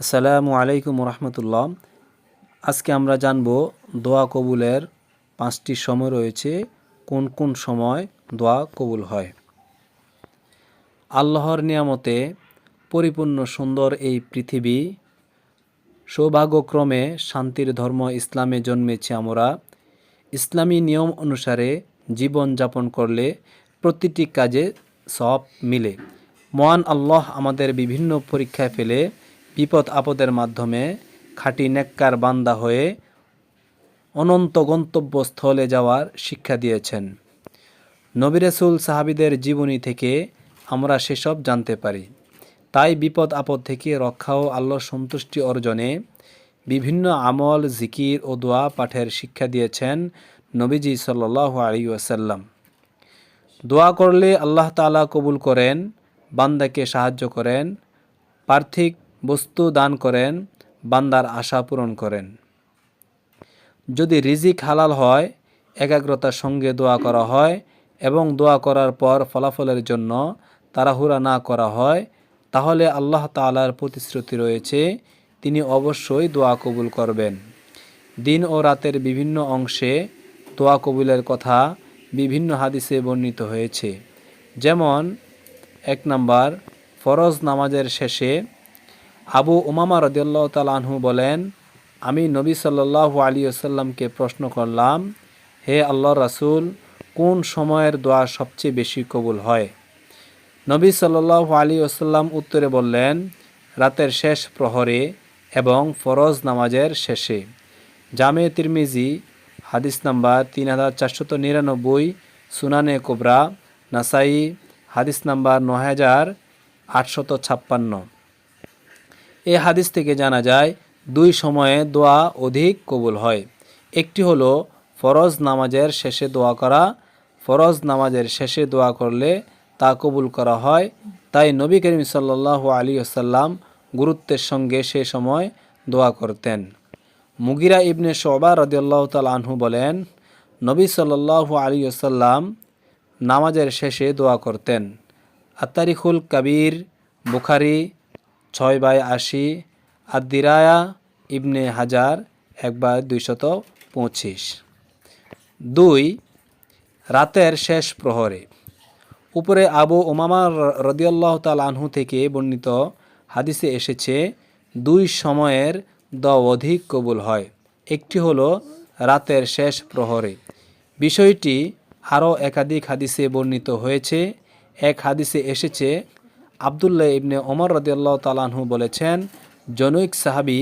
আসসালামু আলাইকুম রহমতুল্লাহ আজকে আমরা জানব দোয়া কবুলের পাঁচটি সময় রয়েছে, কোন কোন সময় দোয়া কবুল হয়। আল্লাহর নিয়ামতে পরিপূর্ণ সুন্দর এই পৃথিবী, সৌভাগ্যক্রমে শান্তির ধর্ম ইসলামে জন্মেছি আমরা। ইসলামী নিয়ম অনুসারে জীবন যাপন করলে প্রতিটি কাজে সব মিলে। মহান আল্লাহ আমাদের বিভিন্ন পরীক্ষায় ফেলে বিপদ আপদের মাধ্যমে খাঁটি নেককার বান্দা হয়ে অনন্ত গন্তব্যস্থলে যাওয়ার শিক্ষা দিয়েছেন। নবিরাসুল সাহাবিদের জীবনী থেকে আমরা সেসব জানতে পারি। তাই বিপদ আপদ থেকে রক্ষা ও আল্লাহর সন্তুষ্টি অর্জনে বিভিন্ন আমল, জিকির ও দোয়া পাঠের শিক্ষা দিয়েছেন নবীজি সাল্লাহ আলী ওয়াসাল্লাম। দোয়া করলে আল্লাহ তাআলা কবুল করেন, বান্দাকে সাহায্য করেন, পার্থিক বস্তু দান করেন, বান্দার আশা পূরণ করেন। যদি রিজিক হালাল হয়, একাগ্রতার সঙ্গে দোয়া করা হয় এবং দোয়া করার পর ফলাফলের জন্য তাড়াহুড়া না করা হয়, তাহলে আল্লাহ তাআলার প্রতিশ্রুতি রয়েছে, তিনি অবশ্যই দোয়া কবুল করবেন। দিন ও রাতের বিভিন্ন অংশে দোয়া কবুলের কথা বিভিন্ন হাদিসে বর্ণিত হয়েছে। যেমন, এক নাম্বার, ফরজ নামাজের শেষে আবু উমামা রদিয়াল্লাহ তালাহু বলেন, আমি নবী সাল্লাল্লাহু আলী আসাল্লামকে প্রশ্ন করলাম, হে আল্লাহ রাসূল, কোন সময়ের দোয়া সবচেয়ে বেশি কবুল হয়? নবী সাল্লাল্লাহু আলী আসাল্লাম উত্তরে বললেন, রাতের শেষ প্রহরে এবং ফরজ নামাজের শেষে। জামে তিরমিজি, হাদিস নাম্বার তিন হাজার চারশত নিরানব্বই, সুনানে কোবরা, নাসাই, হাদিস নাম্বার ন হাজার আটশত ছাপ্পান্ন। এ হাদিস থেকে জানা যায়, দুই সময়ে দোয়া অধিক কবুল হয়। একটি হলো ফরজ নামাজের শেষে দোয়া করা, ফরজ নামাজের শেষে দোয়া করলে তা কবুল করা হয়। তাই নবী করিম সাল্লাহ আলী আসাল্লাম গুরুত্বের সঙ্গে সে সময় দোয়া করতেন। মুগিরা ইবনে শোবা রদিয়াল্লাহ তাল আনহু বলেন, নবী সাল্লাহ আলী আসাল্লাম নামাজের শেষে দোয়া করতেন। আত্তারিকুল কাবির, বুখারি ছয় বাই আশি আদিরায়া ইবনে হাজার একবার দুইশত পঁচিশ। দুই, রাতের শেষ প্রহরে। উপরে আবু ওমামা রদিয়াল্লাহ তাল আনহু থেকে বর্ণিত হাদিসে এসেছে, দুই সময়ের দ অধিক কবুল হয়। একটি হলো রাতের শেষ প্রহরে। বিষয়টি আরও একাধিক হাদিসে বর্ণিত হয়েছে। এক হাদিসে এসেছে আবদুল্লাহ ইবনে ওমর রদিয়াল্লাহ তালাহু বলেছেন, জনৈক সাহাবি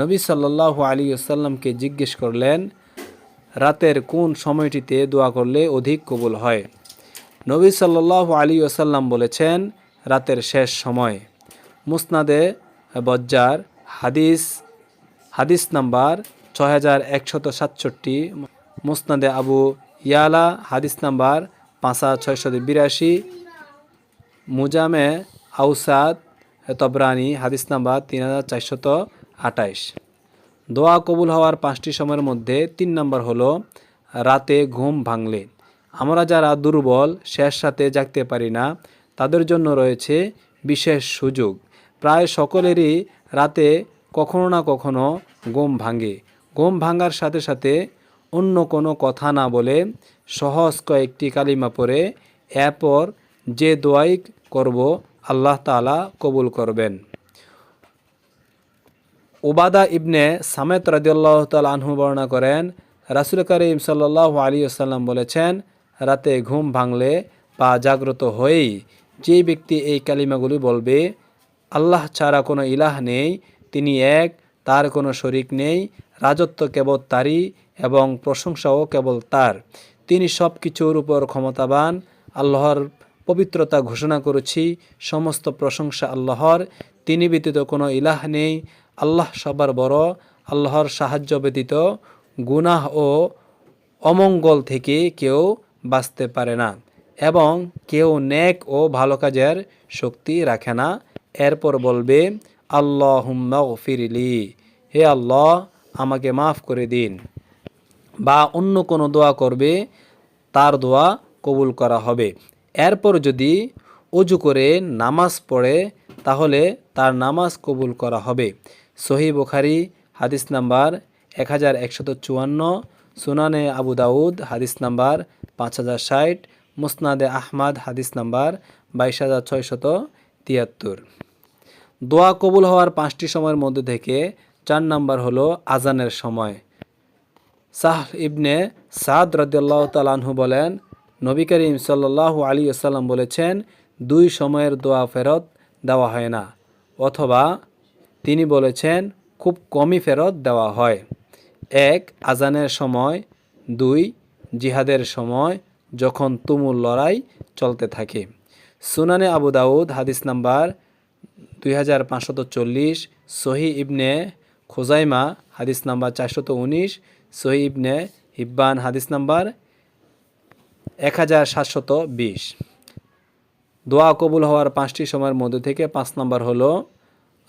নবী সাল্লাহ আলী আসাল্লামকে জিজ্ঞেস করলেন, রাতের কোন সময়টিতে দোয়া করলে অধিক কবুল হয়? নবী সাল্লাহ আলী আসাল্লাম বলেছেন, রাতের শেষ সময়। মুসনাদে বজ্জার, হাদিস হাদিস নাম্বার ছয় হাজার একশত সাতষট্টি, মুসনাদে আবু ইয়ালা, হাদিস নাম্বার পাঁচ ছয়শত বিরাশি মুজামে আউসাদ তবরানি, হাদিস নাম্বার তিন হাজার চারশত আঠাইশ। দোয়া কবুল হওয়ার পাঁচটি সময়ের মধ্যে তিন নম্বর হলো, রাতে ঘুম ভাঙলে। আমরা যারা দুর্বল, শেষ রাতে জাগতে পারি না, তাদের জন্য রয়েছে বিশেষ সুযোগ। প্রায় সকলেরই রাতে কখনো না কখনো ঘুম ভাঙে। ঘুম ভাঙার সাথে সাথে অন্য কোনো কথা না বলে সহজ কয়েকটি কালিমা পরে এরপর যে দোয়াই করব, আল্লাহ তালা কবুল করবেন। ওবাদা ইবনে সামেত রাজিউল্লাহ তাল আনহু বর্ণনা করেন, রাসুল করিম সাল্লাহ আলী আসাল্লাম বলেছেন, রাতে ঘুম ভাঙলে বা জাগ্রত হয়েই যে ব্যক্তি এই কালিমাগুলি বলবে, আল্লাহ ছাড়া কোনো ইলাহ নেই, তিনি এক, তার কোনো শরিক নেই, রাজত্ব কেবল তারই এবং প্রশংসাও কেবল তার। তিনি সব কিছুর উপর ক্ষমতাবান, আল্লাহর পবিত্রতা ঘোষণা করেছি, সমস্ত প্রশংসা আল্লাহর, তিনি ব্যতীত কোনো ইলাহ নেই, আল্লাহ সবার বড়, আল্লাহর সাহায্য ব্যতীত গুনাহ ও অমঙ্গল থেকে কেউ বাঁচতে পারে না এবং কেউ নেক ও ভালো কাজের শক্তি রাখে না। এরপর বলবে আল্লাহ ফিরিলি হে আল্লাহ, আমাকে মাফ করে দিন। বা অন্য কোনো দোয়া করবে, তার দোয়া কবুল করা হবে। এরপর যদি অজু করে নামাজ পড়ে, তাহলে তার নামাজ কবুল করা হবে। সহি বুখারি, হাদিস নাম্বার এক হাজার একশত চুয়ান্ন, সুনানে আবু দাউদ, হাদিস নাম্বার পাঁচ হাজার ষাট, মুসনাদে আহমাদ, হাদিস নাম্বার বাইশ হাজার ছয়শত তিয়াত্তর। দোয়া কবুল হওয়ার পাঁচটি সময়ের মধ্যে থেকে চার নাম্বার হলো আজানের সময়। সাহ ইবনে সাদ রদিয়াল্লাহ তালাহু বলেন নবী করিম সাল্লাহ আলী আসাল্লাম বলেছেন, দুই সময়ের দোয়া ফেরত দেওয়া হয় না। অথবা তিনি বলেছেন, খুব কমই ফেরত দেওয়া হয়। এক, আজানের সময়। দুই, জিহাদের সময় যখন তুমুল লড়াই চলতে থাকে। সুনানে আবু দাউদ, হাদিস নাম্বার দুই হাজার পাঁচশত চল্লিশ, সহি ইবনে খোজাইমা, হাদিস নাম্বার চারশত উনিশ, সহি ইবনে হিব্বান, হাদিস নাম্বার এক হাজার সাতশত বিশ। দোয়া কবুল হওয়ার পাঁচটি সময়ের মধ্যে থেকে পাঁচ নম্বর হলো,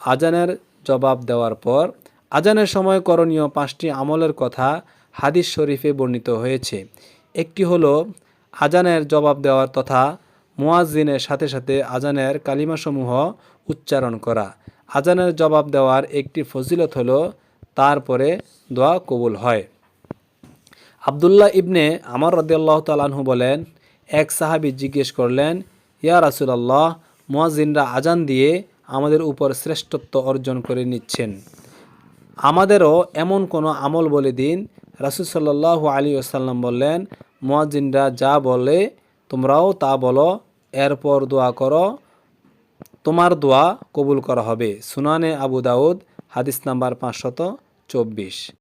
আজানের জবাব দেওয়ার পর। আজানের সময় করণীয় পাঁচটি আমলের কথা হাদিস শরীফে বর্ণিত হয়েছে। একটি হলো, আজানের জবাব দেওয়ার তথা মুয়াজ্জিনের সাথে সাথে আজানের কালিমাসমূহ উচ্চারণ করা। আজানের জবাব দেওয়ার একটি ফজিলত হলো, তারপরে দোয়া কবুল হয়। আবদুল্লাহ ইবনে আমার রদিয়াল্লাহ তালাহু বলেন, এক সাহাবি জিজ্ঞেস করলেন, ইয়া রাসুলাল্লাহ মুয়াজিনরা আজান দিয়ে আমাদের উপর শ্রেষ্ঠত্ব অর্জন করে নিচ্ছেন। আমাদেরও এমন কোনো আমল বলে দিন। রাসুল সাল্লাহ আলী আসাল্লাম বললেন মুয়াজিনরা যা বলে, তোমরাও তা বলো। এরপর দোয়া করো। তোমার দোয়া কবুল করা হবে। সুনানে আবু দাউদ, হাদিস নাম্বার পাঁচশত চব্বিশ।